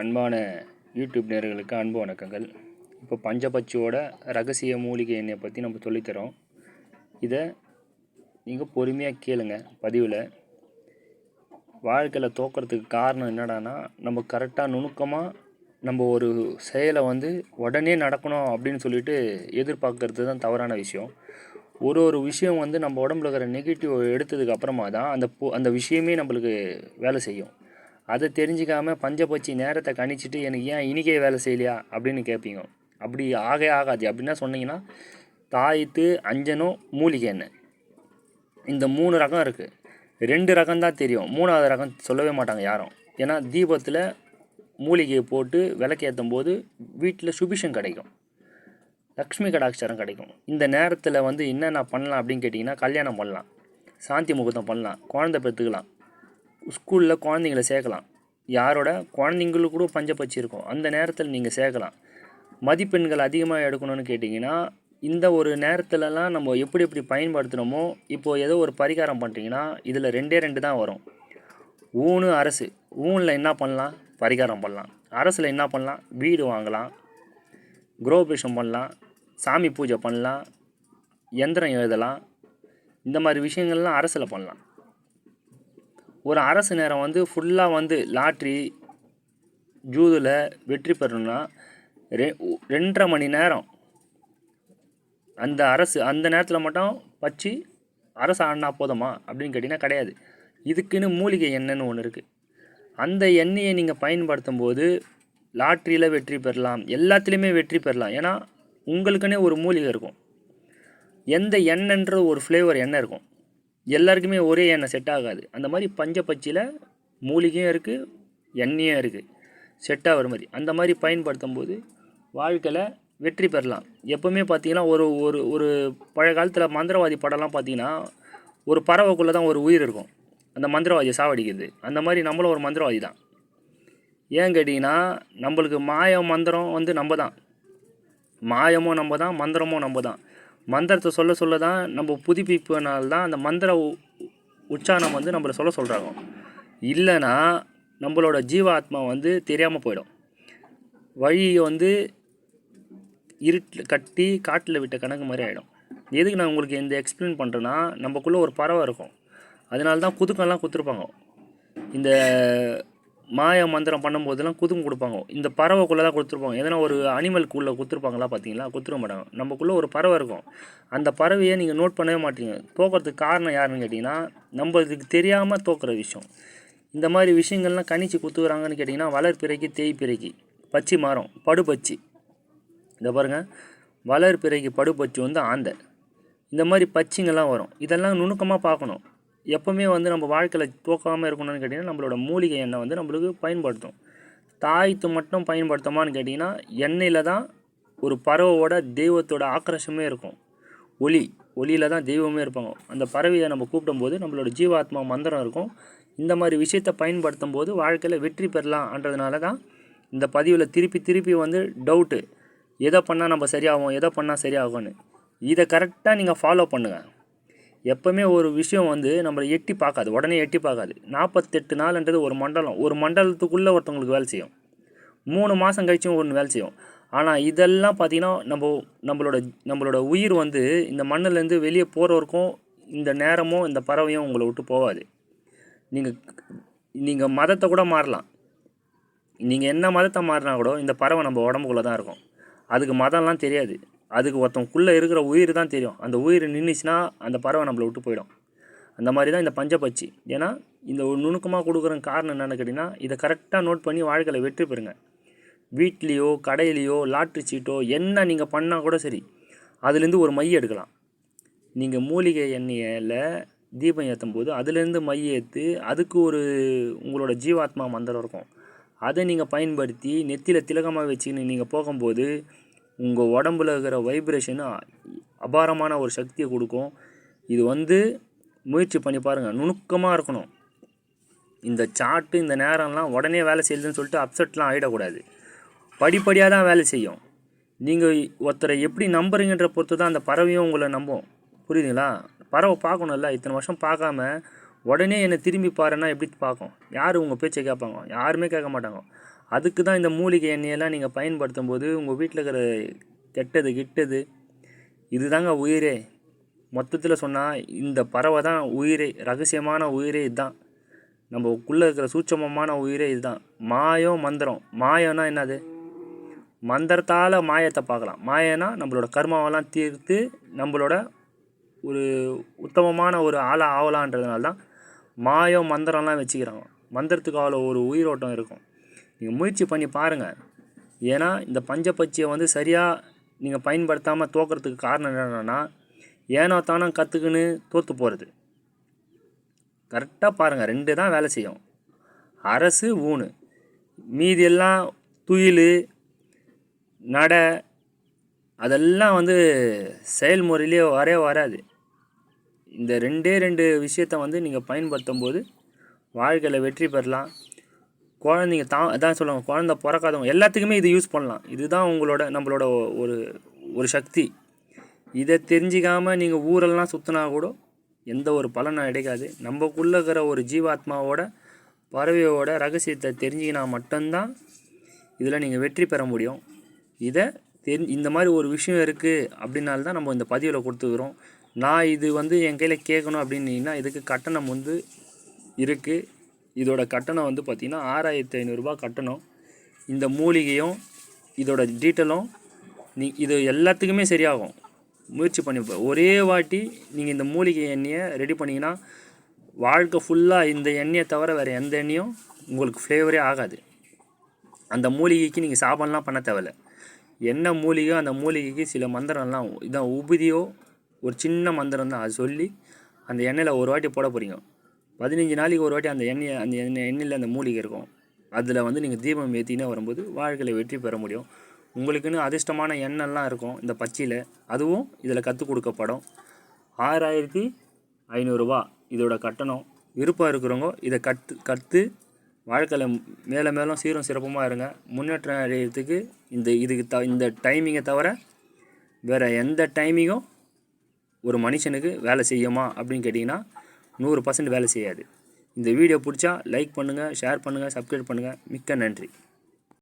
அன்பான யூடியூப் நேர்களுக்கு அன்பு வணக்கங்கள். இப்போ பஞ்சபட்சியோட ரகசிய மூலிகை எண்ணெயை பற்றி நம்ம சொல்லித்தரோம். இதை நீங்கள் பொறுமையாக கேளுங்க பதிவில். வாழ்க்கையில் தோக்கிறதுக்கு காரணம் என்னடான்னா நம்ம கரெக்டாக நுணுக்கமாக நம்ம ஒரு செயலை வந்து உடனே நடக்கணும் அப்படின்னு சொல்லிட்டு எதிர்பார்க்கறது தான் தவறான விஷயம். ஒரு ஒரு விஷயம் வந்து நம்ம உடம்புல இருக்கிற நெகட்டிவ் எடுத்ததுக்கு அப்புறமா தான் அந்த அந்த விஷயமே நம்மளுக்கு வேலை செய்யும். அதை தெரிஞ்சிக்காமல் பஞ்சபட்சி நேரத்தை கணிச்சிட்டு எனக்கு ஏன் இனிக்கே வேலை செய்யலையா அப்படின்னு கேட்பீங்க அப்படி ஆகவே ஆகாது. அப்படின்னா சொன்னீங்கன்னா தாய்த்து அஞ்சனும் மூலிகை எண்ணெய். இந்த மூணு ரகம் இருக்குது ரெண்டு ரகம் தான் தெரியும். மூணாவது ரகம் சொல்லவே மாட்டாங்க யாரும். ஏன்னா தீபத்தில் மூலிகையை போட்டு விளக்கேற்றும் போது வீட்டில் சுபிஷம் கிடைக்கும். லக்ஷ்மி கடாட்சரம் கிடைக்கும். இந்த நேரத்தில் வந்து என்னென்ன பண்ணலாம் அப்படின்னு கேட்டிங்கன்னா கல்யாணம் பண்ணலாம். சாந்தி முகூர்த்தம் பண்ணலாம். குழந்தை பெற்றுக்கலாம். ஸ்கூலில் குழந்தைங்கள சேர்க்கலாம். யாரோட? குழந்தைங்களுக்கு கூட பஞ்சப்பச்சு இருக்கும். அந்த நேரத்தில் நீங்கள் சேர்க்கலாம். மதிப்பெண்கள் அதிகமாக எடுக்கணும்னு கேட்டிங்கன்னா இந்த ஒரு நேரத்துலலாம் நம்ம எப்படி எப்படி பயன்படுத்துகிறோமோ இப்போது ஏதோ ஒரு பரிகாரம் பண்ணுறீங்கன்னா இதில் ரெண்டே ரெண்டு தான் வரும். ஊனு அரசு. ஊனில் என்ன பண்ணலாம்? பரிகாரம் பண்ணலாம். அரசில் என்ன பண்ணலாம்? வீடு வாங்கலாம். குரோபேஷம் பண்ணலாம். சாமி பூஜை பண்ணலாம். எந்திரம் எழுதலாம். இந்த மாதிரி விஷயங்கள்லாம் அரசில் பண்ணலாம். ஒரு அரசு நேரம் வந்து ஃபுல்லாக வந்து லாட்ரி ஜூதில் வெற்றி பெறணும்னா ரெ ரெண்டரை மணி நேரம். அந்த அரசு அந்த நேரத்தில் மட்டும் வச்சு அரசு ஆடினா போதுமா? அப்படின்னு கேட்டிங்கன்னா கிடையாது. இதுக்குன்னு மூலிகை எண்ணெய்னு ஒன்று இருக்குது அந்த எண்ணெயை நீங்கள் பயன்படுத்தும் போது லாட்ரியில் வெற்றி பெறலாம். எல்லாத்துலேயுமே வெற்றி பெறலாம். ஏன்னா உங்களுக்குன்னே ஒரு மூலிகை இருக்கும். எந்த எண்ணெய்ன்ற ஒரு ஃப்ளேவர் எண்ணெய் இருக்கும். எல்லாருக்குமே ஒரே எண்ணெய் செட் ஆகாது. அந்த மாதிரி பஞ்சப்பச்சியில் மூலிகையும் இருக்குது எண்ணெயும் இருக்குது செட் ஆகிற மாதிரி. அந்த மாதிரி பயன்படுத்தும் போது வாழ்க்கையில் வெற்றி பெறலாம். எப்போவுமே பார்த்தீங்கன்னா ஒரு ஒரு ஒரு பழைய காலத்தில் மந்திரவாதி படம்லாம் பார்த்தீங்கன்னா ஒரு பறவைக்குள்ளே தான் ஒரு உயிர் இருக்கும். அந்த மந்திரவாதியை சாவடிக்கிறது. அந்த மாதிரி நம்மளும் ஒரு மந்திரவாதி தான். ஏன் கேட்டிங்கன்னா நம்மளுக்கு மாய மந்திரம் வந்து நம்ம தான். மாயமும் நம்ம தான் மந்திரமும் நம்ம தான். மந்திரத்தை சொல்ல சொல்ல தான் நம்ம புதுப்பிப்புனால தான் அந்த மந்திர உச்சாரணம் வந்து நம்மளை சொல்ல சொல்கிறாங்க இல்லைன்னா நம்மளோட ஜீவாத்மா வந்து தெரியாமல் போயிடும். வழியை வந்து இருட்டில் கட்டி காட்டில் விட்ட கணக்கு மாதிரி ஆகிடும் எதுக்கு நான் உங்களுக்கு இந்த எக்ஸ்பிளைன் பண்ணுறேன்னா நமக்குள்ளே ஒரு பறவை இருக்கும். அதனால தான் குதுக்கெல்லாம் கொடுத்துருப்பாங்க இந்த மாய மந்திரம் பண்ணும்போதெல்லாம் குதும் கொடுப்பாங்க. இந்த பறவைக்குள்ளே தான் கொடுத்துருப்பாங்க. எதனா ஒரு அனிமல்குள்ளே கொடுத்துருப்பாங்களா பார்த்தீங்களா கொடுத்துருக்க மாட்டாங்க. நமக்குள்ளே ஒரு பறவை இருக்கும். அந்த பறவையை நீங்கள் நோட் பண்ணவே மாட்டீங்க. தோக்கிறதுக்கு காரணம் யாருன்னு கேட்டிங்கன்னா நம்மளுக்கு தெரியாமல் தோக்குற விஷயம். இந்த மாதிரி விஷயங்கள்லாம் கணிச்சு குத்துக்கிறாங்கன்னு கேட்டிங்கன்னா வளர் வளர்பிறைக்கு தேய்பிறைக்கு பச்சி மரம் படுபச்சி. இதை பாருங்கள் வளர்பிறைக்கு படுபச்சி வந்து ஆந்தை. இந்த மாதிரி பச்சிங்கெல்லாம் வரும். இதெல்லாம் நுணுக்கமாக பார்க்கணும். எப்போவுமே வந்து நம்ம வாழ்க்கையில் தோக்காமல் இருக்கணும்னு கேட்டிங்கன்னா நம்மளோட மூலிகை எண்ணெய் வந்து நம்மளுக்கு பயன்படுத்தும். தாய்த்து மட்டும் பயன்படுத்தமான்னு கேட்டிங்கன்னா எண்ணெயில் தான் ஒரு பறவையோட தெய்வத்தோட ஆக்ரோஷமே இருக்கும். ஒளி ஒளியில் தான் தெய்வமே இருப்பாங்க. அந்த பறவையை நம்ம கூப்பிடும்போது நம்மளோட ஜீவாத்மா மந்திரம் இருக்கும். இந்த மாதிரி விஷயத்தை பயன்படுத்தும் போது வாழ்க்கையில் வெற்றி பெறலாம்ன்றதுனால தான் இந்த பதிவில் திருப்பி திருப்பி வந்து டவுட்டு எதை பண்ணால் நம்ம சரியாகும் எதை பண்ணால் சரியாகும்னு. இதை கரெக்டாக நீங்கள் ஃபாலோ பண்ணுங்கள் எப்போவுமே ஒரு விஷயம் வந்து நம்மளை எட்டி பார்க்காது உடனே எட்டி பார்க்காது. நாற்பத்தெட்டு நாள்ன்றது ஒரு மண்டலம். ஒரு மண்டலத்துக்குள்ளே ஒருத்தவங்களுக்கு வேலை செய்யும். மூணு மாதம் கழிச்சும் ஒன்று வேலை செய்யும். ஆனால் இதெல்லாம் பார்த்தீங்கன்னா நம்ம நம்மளோட நம்மளோட உயிர் வந்து இந்த மண்ணுலேருந்து வெளியே போகிறவருக்கும் இந்த நேரமும் இந்த பறவையும் உங்களை விட்டு போகாது. நீங்கள் நீங்கள் மதத்தை கூட மாறலாம். நீங்கள் என்ன மதத்தை மாறினா கூட இந்த பறவை நம்ம உடம்புக்குள்ளே தான் இருக்கும். அதுக்கு மதம்லாம் தெரியாது. அதுக்கு ஒருத்தவங்களுக்குள்ளே இருக்கிற உயிர் தான் தெரியும். அந்த உயிர் நின்றுச்சுன்னா அந்த பறவை நம்மளை விட்டு போயிடும். அந்த மாதிரி தான் இந்த பஞ்சப்பச்சி ஏன்னா இந்த ஒரு நுணுக்கமாக கொடுக்குற காரணம் என்னென்னு கேட்டிங்கன்னா இதை கரெக்டாக நோட் பண்ணி வாழ்க்கையில் வெற்றி பெறுங்க. வீட்லேயோ கடையிலையோ லாட்ரி சீட்டோ என்ன நீங்கள் பண்ணால் கூட சரி அதுலேருந்து ஒரு மை எடுக்கலாம். நீங்கள் மூலிகை எண்ணெயில் தீபம் ஏற்றும் போது அதுலேருந்து மை ஏற்று அதுக்கு ஒரு உங்களோட ஜீவாத்மா மந்திரம் இருக்கும். அதை நீங்கள் பயன்படுத்தி நெத்தியில் திலகமாக வச்சுக்கின்னு நீங்கள் போகும்போது உங்கள் உடம்புல இருக்கிற வைப்ரேஷனு அபாரமான ஒரு சக்தியை கொடுக்கும். இது வந்து முயற்சி பண்ணி பாருங்கள் நுணுக்கமாக இருக்கணும். இந்த சாட்டு இந்த நேரம்லாம் உடனே வேலை செய்யுதுன்னு சொல்லிட்டு அப்செட்லாம் ஆகிடக்கூடாது படிப்படியாக தான் வேலை செய்யும். நீங்கள் ஒருத்தரை எப்படி நம்புறீங்கன்ற பொறுத்து தான் அந்த பறவையும் உங்களை நம்பும். புரியுதுங்களா? பறவை பார்க்கணும்ல. இத்தனை வருஷம் பார்க்காம உடனே என்னை திரும்பி பாருன்னா எப்படி பார்க்கும்? யார் உங்கள் பேச்சை கேட்பாங்க? யாருமே கேட்க மாட்டாங்க. அதுக்கு தான் இந்த மூலிகை எண்ணெயெல்லாம் நீங்கள் பயன்படுத்தும் போது உங்கள் வீட்டில் இருக்கிற கெட்டது கிட்டது இதுதாங்க உயிரே. மொத்தத்தில் சொன்னால் இந்த பறவை தான் உயிரே ரகசியமான உயிரே இதுதான். நம்மக்குள்ளே இருக்கிற சூட்சமமான உயிரே இதுதான். மாயம் மந்திரம். மாயம்னா என்னது? மந்திரத்தால் மாயத்தை பார்க்கலாம். மாயனா நம்மளோட கர்மாவெல்லாம் தீர்த்து நம்மளோட ஒரு உத்தமமான ஒரு ஆளாக ஆகலான்றதுனால தான் மாயம் மந்திரம்லாம் வச்சுக்கிறாங்க. மந்திரத்துக்கு அவ்வளோ ஒரு உயிரோட்டம் இருக்கும். நீங்கள் முயற்சி பண்ணி பாருங்கள் ஏன்னா இந்த பஞ்சப்பட்சியை வந்து சரியாக நீங்கள் பயன்படுத்தாமல் தோக்கிறதுக்கு காரணம் என்னென்னா ஏனோ தானோ கற்றுக்குன்னு தோற்று போகிறது கரெக்டாக பாருங்கள் ரெண்டு தான் வேலை செய்யும். அரசு ஊனு. மீதி எல்லாம் துயில் நட அதெல்லாம் வந்து செயல்முறையிலே வரே வராது. இந்த ரெண்டே ரெண்டு விஷயத்த வந்து நீங்கள் பயன்படுத்தும் போது வாழ்க்கையில் வெற்றி பெறலாம். குழந்தைங்க தா அதான் சொல்லுவாங்க குழந்த பிறக்காதவங்க எல்லாத்துக்குமே இது யூஸ் பண்ணலாம். இதுதான் உங்களோட நம்மளோட ஒரு ஒரு சக்தி. இதை தெரிஞ்சிக்காமல் நீங்கள் ஊரெல்லாம் சுற்றினா கூட எந்த ஒரு பலனும் கிடைக்காது. நம்மக்குள்ளே இருக்கிற ஒரு ஜீவாத்மாவோட பறவையோட ரகசியத்தை தெரிஞ்சிக்கினா மட்டும்தான் இதில் நீங்கள் வெற்றி பெற முடியும். இதை தெரி இந்த மாதிரி ஒரு விஷயம் இருக்குது அப்படின்னால தான் நம்ம இந்த பதிவில் கொடுத்துக்கிறோம். நான் இது வந்து என் கையில் கேட்கணும் அப்படின்னீங்கன்னா இதுக்கு கட்டணம் வந்து இருக்குது இதோட கட்டணம் வந்து பார்த்திங்கன்னா ஆறாயிரத்தி ஐநூறுரூபா கட்டணம். இந்த மூலிகையும் இதோட டீட்டெயிலும் நீ இது எல்லாத்துக்குமே சரியாகும். முயற்சி பண்ணி ஒரே வாட்டி நீங்கள் இந்த மூலிகை எண்ணெயை ரெடி பண்ணிங்கன்னா வாழ்க்கை ஃபுல்லாக இந்த எண்ணெயை தவிர வேறு எந்த எண்ணெயும் உங்களுக்கு ஃப்ளேவரே ஆகாது. அந்த மூலிகைக்கு நீங்கள் சாபம்லாம் பண்ண தேவையில்ல. என்ன மூலிகையோ அந்த மூலிகைக்கு சில மந்திரம்லாம் இதான் உபதியோ ஒரு சின்ன மந்திரம் தான் அது சொல்லி அந்த எண்ணெயில் ஒரு வாட்டி போட போகிறீங்க பதினஞ்சு நாளைக்கு ஒரு வாட்டி அந்த எண்ணெய் அந்த எண்ணெய் எண்ணெயில் அந்த மூலிகை இருக்கும். அதில் வந்து நீங்கள் தீபம் ஏற்றினே வரும்போது வாழ்க்கையில் வெற்றி பெற முடியும். உங்களுக்குன்னு அதிர்ஷ்டமான எண்ணெய்லாம் இருக்கும் இந்த பச்சையில். அதுவும் இதில் கற்றுக் கொடுக்கப்படும். ஆறாயிரத்தி ஐநூறுரூவா இதோட கட்டணம். விருப்பம் இருக்கிறவங்க இதை கற்று கற்று வாழ்க்கையில் மேலே மேலும் சீரும் சிறப்புமாக இருங்க. முன்னேற்றம் அடையிறதுக்கு இந்த இதுக்கு த இந்த டைமிங்கை தவிர வேறு எந்த டைமிங்கும் ஒரு மனுஷனுக்கு வேலை செய்யுமா அப்படின்னு கேட்டிங்கன்னா நூறு பர்சன்ட் வேலை செய்யாது. இந்த வீடியோ பிடிச்சா லைக் பண்ணுங்கள் ஷேர் பண்ணுங்கள் சப்ஸ்கிரைப் பண்ணுங்கள் மிக்க நன்றி.